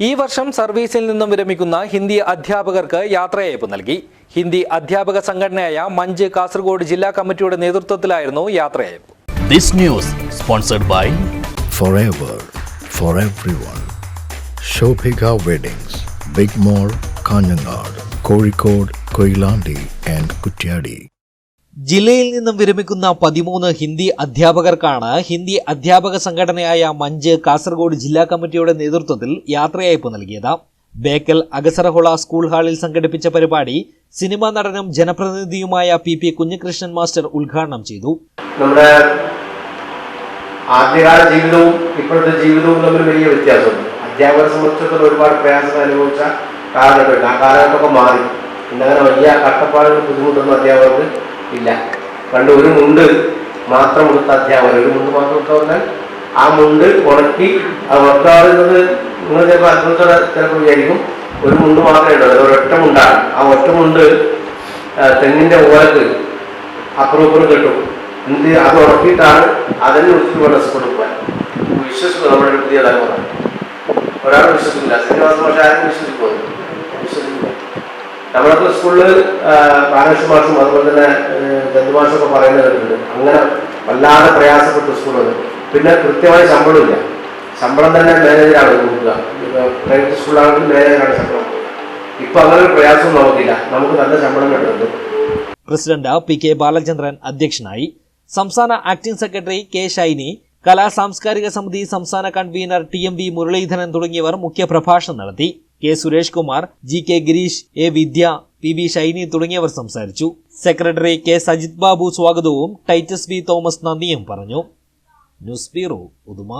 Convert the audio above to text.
ഈ വർഷം സർവീസിൽ നിന്നും വിരമിക്കുന്ന ഹിന്ദി അധ്യാപകർക്ക് യാത്രയയപ്പ് നൽകി ഹിന്ദി അധ്യാപക സംഘടനയായ മഞ്ച് കാസർഗോഡ് ജില്ലാ കമ്മിറ്റിയുടെ നേതൃത്വത്തിലായിരുന്നു യാത്രയയപ്പ് This news sponsored by forever for everyone. Shobhika Weddings, Big Mall, Kanyanad, Kozhikode, Koilandi and Kutyadi. ജില്ലയിൽ നിന്നും വിരമിക്കുന്ന പതിമൂന്ന് ഹിന്ദി അധ്യാപകർക്കാണ് ഹിന്ദി അധ്യാപക സംഘടനയായ മഞ്ച് കാസർഗോഡ് ജില്ലാ കമ്മിറ്റിയുടെ നേതൃത്വത്തിൽ യാത്രയയപ്പ് നൽകിയത്. ബേക്കൽ അഗസറഹുള സ്കൂൾ ഹാളിൽ സംഘടിപ്പിച്ച പരിപാടി സിനിമാ നടനും ജനപ്രതിനിധിയുമായ പി പി കുഞ്ഞികൃഷ്ണൻ മാസ്റ്റർ ഉദ്ഘാടനം ചെയ്തു. നമ്മുടെ ആദ്യകാല ജീവിതവും ഇപ്പോഴത്തെ ജീവിതവും തമ്മിൽ വലിയ വ്യത്യാസമുണ്ട്. ഒരുപാട് പ്രയാസം അനുഭവിച്ച കാലഘട്ടമുണ്ട്. ആ കാലഘട്ടമൊക്കെ മാറി. ഇന്നങ്ങനെ വലിയ കട്ടപ്പാടുകൾ ബുദ്ധിമുട്ടൊന്നും അധ്യാപകർക്ക് ഇല്ല. പണ്ട് ഒരു മുണ്ട് മാത്രം കൊടുത്ത അധ്യാപകർ ഒരു മുണ്ട് മാത്രം കൊടുത്ത പറഞ്ഞാൽ ആ മുണ്ട് ഉണക്കി അത് ഉണക്കാറുന്നത് നിങ്ങൾ ചിലപ്പോൾ അത്ഭുതത്തോടെ ചിലപ്പോൾ വിചാരിക്കും ഒരു മുണ്ട് മാത്രമേ ഉള്ളൂ. ഒരൊറ്റ മുണ്ടാണ്. ആ ഒറ്റ മുണ്ട് തെങ്ങിന്റെ ഓലക്ക് അപ്പുറം ഇപ്പുറം കിട്ടും. എന്ത് അത് ഉറക്കിയിട്ടാണ് അതിനെ വിളിച്ചിട്ട് വേണം കൊടുക്കുക വിശ്വസിക്കും നമ്മുടെ പുതിയ തലമുറ. ഒരാൾ വിശ്വസിക്കില്ല. ശ്രീനിവാസ പക്ഷെ ആരും വിശ്വസിക്കുമോ? വിശ്വസിക്കില്ല നമ്മളൊക്കെ സ്കൂളിൽ പ്രാദേശിക മാഷും അതുപോലെ തന്നെ ജന്തുമാഷൊക്കെ പറയുന്നത് കേട്ടിട്ടുണ്ട് അങ്ങനെ വല്ലാതെ പ്രയാസപ്പെട്ട സ്കൂളുകൾ പിന്നെ കൃത്യമായി ശമ്പളമില്ല ശമ്പളം തന്നെ മാനേജറാണ് കൊടുക്കുക. പ്രൈവറ്റ് സ്കൂളാണെങ്കിലും മാനേജറാണ് ശമ്പളം ഇപ്പൊ അങ്ങനെ ഒരു പ്രയാസം നമുക്കില്ല നമുക്ക് നല്ല ശമ്പളം കിട്ടുന്നുണ്ട്. പ്രസിഡന്റ് പി കെ ബാലചന്ദ്രൻ അധ്യക്ഷനായി സംസ്ഥാന ആക്ടിംഗ് സെക്രട്ടറി കെ ഷൈനി കലാ സാംസ്കാരിക സമിതി സംസ്ഥാന convener T M V Muraleedharan തുടങ്ങിയവർ മുഖ്യപ്രഭാഷണം നടത്തി. K Suresh Kumar G K Gireesh A Vidya P B Shiny തുടങ്ങിയവർ സംസാരിച്ചു. സെക്രട്ടറി കെ സജിത് ബാബു സ്വാഗതവും ടൈറ്റസ് വി തോമസ് നന്ദിയും പറഞ്ഞു. News bureau Uduma